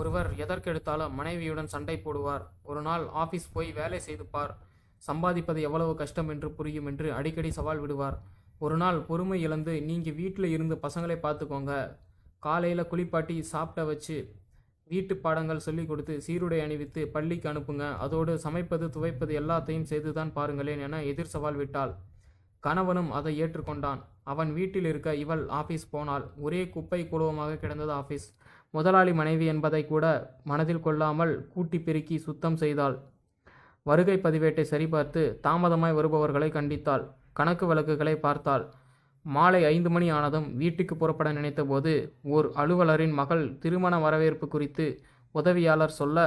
ஒருவர் எதற்கெடுத்தாலும் மனைவியுடன் சண்டை போடுவார். ஒரு நாள் ஆபீஸ் போய் வேலை செய்து பார். சம்பாதிப்பது எவ்வளவு கஷ்டம் என்று புரியும் என்று அடிக்கடி சவால் விடுவார். ஒரு நாள் பொறுமை இழந்து நீங்கள் வீட்டில் இருந்து பசங்களை பார்த்துக்கோங்க. காலையில் குளிப்பாட்டி சாப்பிட வச்சு வீட்டு பாடங்கள் சொல்லிக் கொடுத்து சீருடை அணிவித்து பள்ளிக்கு அனுப்புங்க. அதோடு சமைப்பது துவைப்பது எல்லாத்தையும் செய்துதான் பாருங்களேன் என எதிர் சவால் விட்டாள். கணவனும் அதை ஏற்றுக்கொண்டான். அவன் வீட்டில் இருக்க இவள் ஆபீஸ் போனாள். ஒரே குப்பை குழுவமாக கிடந்தது ஆபீஸ். முதலாளி மனைவி என்பதை கூட மனதில் கொள்ளாமல் கூட்டி பெருக்கி சுத்தம் செய்தாள். வருகை பதிவேட்டை சரிபார்த்து தாமதமாய் வருபவர்களை கண்டித்தாள். கணக்கு வழக்குகளை பார்த்தாள். மாலை ஐந்து மணி ஆனதும் வீட்டுக்கு புறப்பட நினைத்தபோது ஓர் அலுவலரின் மகள் திருமண வரவேற்பு குறித்து உதவியாளர் சொல்ல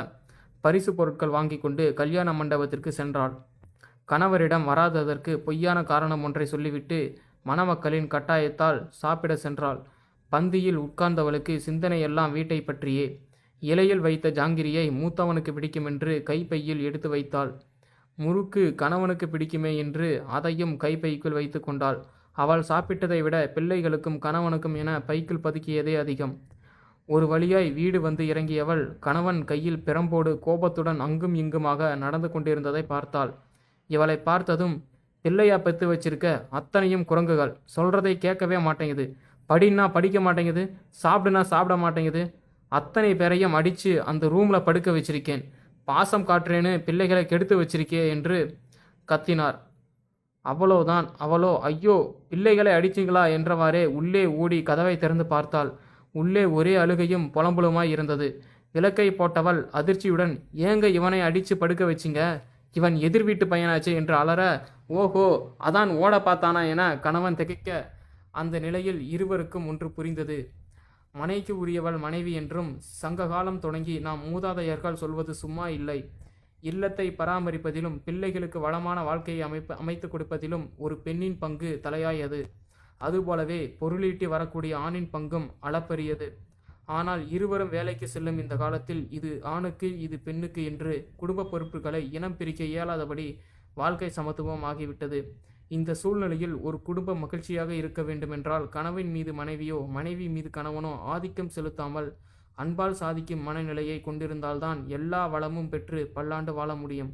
பரிசு பொருட்கள் வாங்கி கொண்டு கல்யாண மண்டபத்திற்கு சென்றாள். கணவரிடம் வராததற்கு பொய்யான காரணம் ஒன்றை சொல்லிவிட்டு மணமக்களின் கட்டாயத்தால் சாப்பிட சென்றாள். பந்தியில் உட்கார்ந்தவளுக்கு சிந்தனையெல்லாம் வீட்டை பற்றியே. இலையில் வைத்த ஜாங்கிரியை மூத்தவனுக்கு பிடிக்குமென்று கைப்பையில் எடுத்து வைத்தாள். முறுக்கு கணவனுக்கு பிடிக்குமே என்று அதையும் கைப்பைக்குள் வைத்து கொண்டாள். அவள் சாப்பிட்டதை விட பிள்ளைகளுக்கும் கணவனுக்கும் என பைக்குள் பதுக்கியதே அதிகம். ஒரு வழியாய் வீடு வந்து இறங்கியவள் கணவன் கையில் பிரம்போடு கோபத்துடன் அங்கும் இங்குமாக நடந்து கொண்டிருந்ததை பார்த்தாள். இவளை பார்த்ததும் பிள்ளையா பெத்து வச்சிருக்க அத்தனையும் குரங்குகள். சொல்றதை கேட்கவே மாட்டேங்குது. படின்னா படிக்க மாட்டேங்குது சாப்பிடுனா சாப்பிட மாட்டேங்குது. அத்தனை பேரையும் அடித்து அந்த ரூமில் படுக்க வச்சிருக்கேன். பாசம் காட்டுறேன்னு பிள்ளைகளை கெடுத்து வச்சிருக்கே என்று கத்தினார். அவ்வளோதான் அவளோ ஐயோ பிள்ளைகளை அடிச்சிங்களா என்றவாறே உள்ளே ஓடி கதவை திறந்து பார்த்தாள். உள்ளே ஒரே அழுகையும் புலம்புலுமாய் இருந்தது. விளக்கை போட்டவள் அதிர்ச்சியுடன் ஏங்க இவனை அடித்து படுக்க வச்சிங்க? இவன் எதிர் வீட்டு பையனாச்சு என்று அலற ஓஹோ அதான் ஓட பார்த்தானா என கணவன் திகைக்க அந்த நிலையில் இருவருக்கும் ஒன்று புரிந்தது. மனைக்கு உரியவள் மனைவி என்றும் சங்ககாலம் தொடங்கி நாம் மூதாதையர்கள் சொல்வது சும்மா இல்லை. இல்லத்தை பராமரிப்பதிலும் பிள்ளைகளுக்கு வளமான வாழ்க்கையை அமைப்பு அமைத்து கொடுப்பதிலும் ஒரு பெண்ணின் பங்கு தலையாயது. அதுபோலவே பொருளீட்டி வரக்கூடிய ஆணின் பங்கும் அளப்பரியது. ஆனால் இருவரும் வேலைக்கு செல்லும் இந்த காலத்தில் இது ஆணுக்கு இது பெண்ணுக்கு என்று குடும்ப பொறுப்புகளை இனம் பிரிக்க இயலாதபடி வாழ்க்கை சமத்துவம் ஆகிவிட்டது. இந்த சூழ்நிலையில் ஒரு குடும்ப மகிழ்ச்சியாக இருக்க வேண்டுமென்றால் கணவன் மீது மனைவியோ மனைவி மீது கணவனோ ஆதிக்கம் செலுத்தாமல் அன்பால் சாதிக்கும் மனநிலையை கொண்டிருந்தால்தான் எல்லா வளமும் பெற்று பல்லாண்டு வாழ முடியும்.